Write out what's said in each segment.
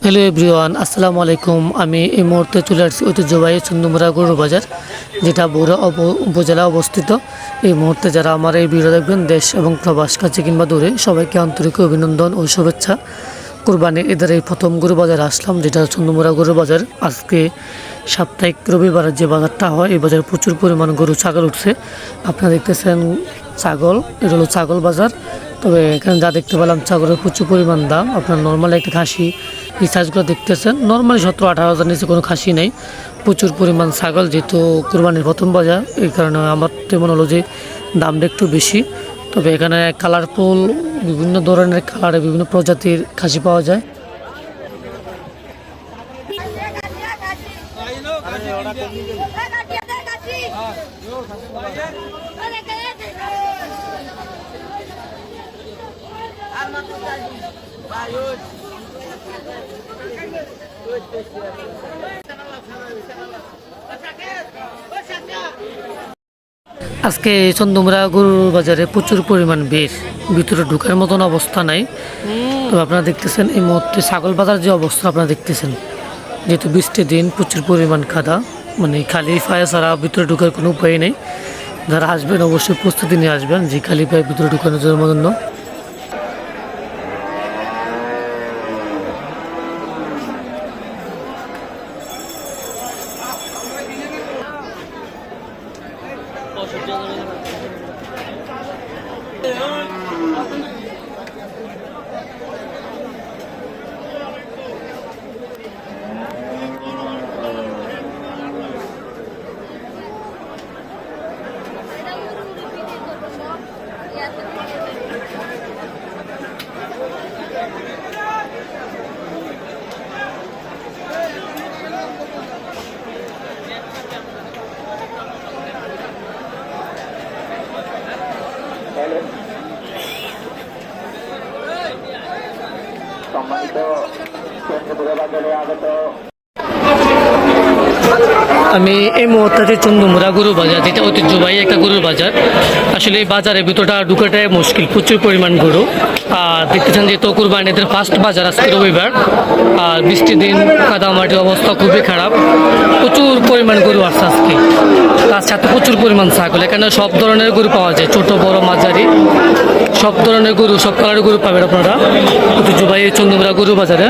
Hello everyone আসসালামু আলাইকুম আমি এই মুহূর্তে চলে আসছি ঐতিহ্যবাহী চন্দুমুরা গরু বাজার, যেটা অব- উপজেলা অবস্থিত। এই মুহূর্তে যারা আমার এই ভিডিও দেখবেন, দেশ এবং প্রবাস কাছে কিংবা দূরে, সবাইকে আন্তরিক অভিনন্দন ও শুভেচ্ছা। কোরবানি এদের এই প্রথম গরু বাজার আসলাম, যেটা চন্দুমুরা গরু বাজার। আজকে সাপ্তাহিক রবিবারের যে বাজারটা হয়, এই বাজারে প্রচুর পরিমাণ গরু, ছাগল উঠছে। আপনারা দেখতেছেন ছাগল, এটা হলো ছাগল বাজার। তবে এখানে যা দেখতে পেলাম, ছাগলের প্রচুর পরিমাণ দাম। আপনার নর্মাল একটা খাসি, এই সাইজগুলো দেখতেছেন। নর্মালি সতেরো আঠারো হাজার নিচে কোনো খাসি নেই। প্রচুর পরিমাণ ছাগল, যেহেতু কোরবানির প্রথম বাজার, এই কারণে আমার তেমন হলো যে দামটা একটু বেশি। তবে এখানে কালারফুল বিভিন্ন ধরনের কালারে বিভিন্ন প্রজাতির খাসি পাওয়া যায়। আজকে চন্দমরা গরুর বাজারে প্রচুর পরিমাণ ভিড়। ভিতরে ঢুকার মতন অবস্থা নাই। তো আপনারা দেখতেছেন এই মুহূর্তে ছাগল বাজার যে অবস্থা আপনারা দেখতেছেন। যেহেতু বৃষ্টির দিন, প্রচুর পরিমাণ কাদা মানে খালি পায়ে ছাড়া ভিতরে ঢুকার কোনো উপায় নেই। যারা আসবেন অবশ্যই প্রস্তুতি নিয়ে আসবেন যে খালি পায়ে ভিতরে ঢুকানোর জন্য। 존재하는 거 같아요. সম্মানিত কেন্দ্রপুরে বাজারে আগত আমি এই মুহূর্তে চন্দুমুরা গরু বাজার, যেটা ঐতিহ্যবাহী একটা গরুর বাজার। আসলে এই বাজারের ভিতরটা ঢুকাটাই মুশকিল, প্রচুর পরিমাণ গরু। আর দেখতেছেন যে তো কুরবানিদের ফার্স্ট বাজার আজকে রবিবার। আর বৃষ্টির দিন, কাদামাটির অবস্থা খুবই খারাপ। প্রচুর পরিমাণ গরু আসছে আজকে। তার সাথে প্রচুর পরিমাণ ছাগল, এখানে সব ধরনের গরু পাওয়া যায়, ছোট, বড়, মাঝারি। সব ধরনের গরু, সব কালারের গরু পাবেন আপনারা। ঐতিহ্যবাহী চন্দুমুরা গরু বাজারে।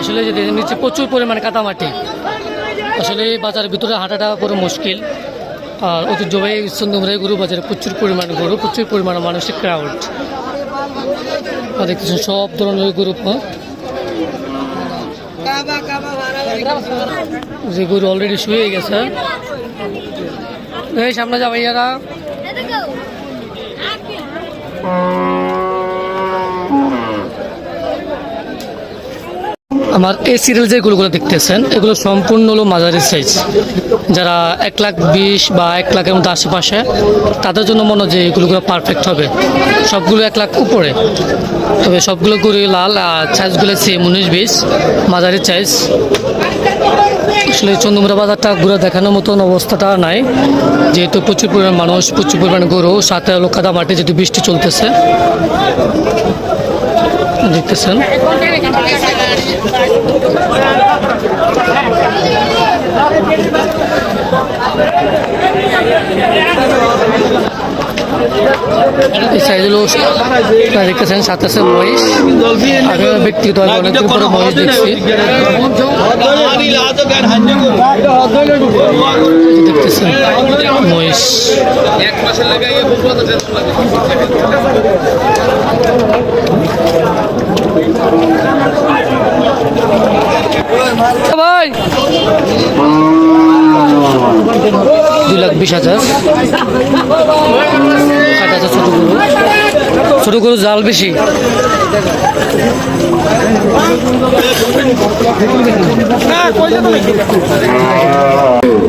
আসলে যদি নিচে প্রচুর পরিমাণে কাদামাটি। আসলে বাজারের ভিতরে হাঁটাটা পুরো মুশকিল। আর ঐতিহ্যবাহী চন্দ্রমুরাই গরু বাজারে প্রচুর পরিমাণ গরু, প্রচুর পরিমাণ মানুষের ক্রাউড দেখতেছেন সব ধরনের গরু হ্যাঁ? যে গরু অলরেডি শুয়ে গেছে। এই সামনে যাবে ইয়ারা আমার এই সিরিয়াল যে গরুগুলো দেখতেছেন, এগুলো সম্পূর্ণ হলো মাঝারি সাইজ যারা এক লাখ বিশ বা এক লাখের মধ্যে আশেপাশে, তাদের জন্য মনে হয় যে এগুলোগুলো পারফেক্ট হবে। সবগুলো এক লাখ উপরে। তবে সবগুলো গরু লাল, আর সাইজগুলো সেম উনিশ বিশ, মাঝারি সাইজ আসলে চন্দ্রমুড়া বাজারটা ঘুরে দেখানোর মতন অবস্থাটা নাই। যেহেতু প্রচুর পরিমাণ মানুষ, প্রচুর পরিমাণ গরু, সাথে হলো কাদা মাটি যেহেতু বৃষ্টি চলতেছে। দেখতেছেন। এই সাইজগুলো আপনারা দেখতেছেন সাতাশে মহিষ। আমি ব্যক্তিগতভাবে অনেকদিন পরে মহিষ দেখছি। দেখতেছেন, মহিষ। ভাই দুই লাখ বিশ হাজার। ষাট হাজার ছোটো গরু। ছোটো গরু জাল বেশি।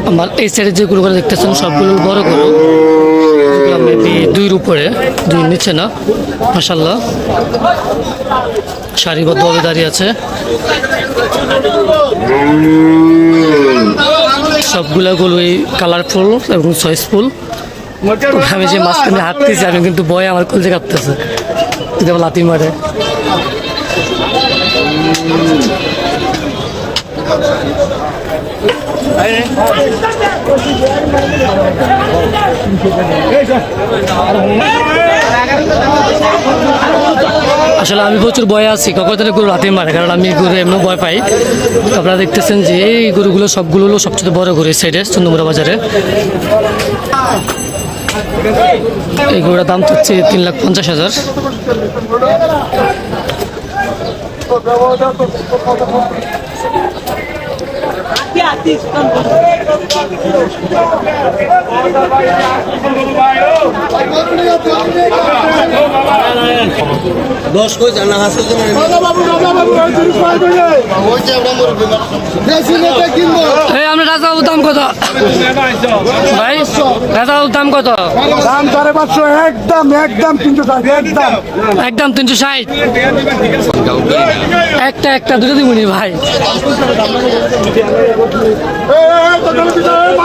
আমার এই সাইডে যে গরুগুলো দেখতেছেন, সবগুলো বড় গরু। মেবি দুইয়ের উপরে, দুই নিচে না মাসাল্লাহ সারিবদ্ধভাবে দাঁড়িয়ে আছে। সবগুলা গরুই কালারফুল এবং চয়েসফুল আমি যে মাঝখানে হাঁটতেছি, আমি কিন্তু বয় আমার কলজে কাঁপতেছে। যদি লাথি মারে। আসলে আমি প্রচুর ভয় আছি। কখন তাহলে গরু রাতে মারে, কারণ আমি গরু এমনি ভয় পাই। আপনারা দেখতেছেন যে এই গরুগুলো সবগুলো হলো সবচেয়ে বড় গরু এই সাইডে চন্দ্রমুড়া বাজারে। এই গরুটার দাম হচ্ছে তিন লাখ পঞ্চাশ হাজার। দশ কই জানা আমরা দাম কত? ভাই দাম কত? দাম সাড়ে পাঁচশো একদম একদম তিনশো ষাট একদম। একদম তিনশো ষাট। একটা একটা দুটো দিবনি ভাই। এই,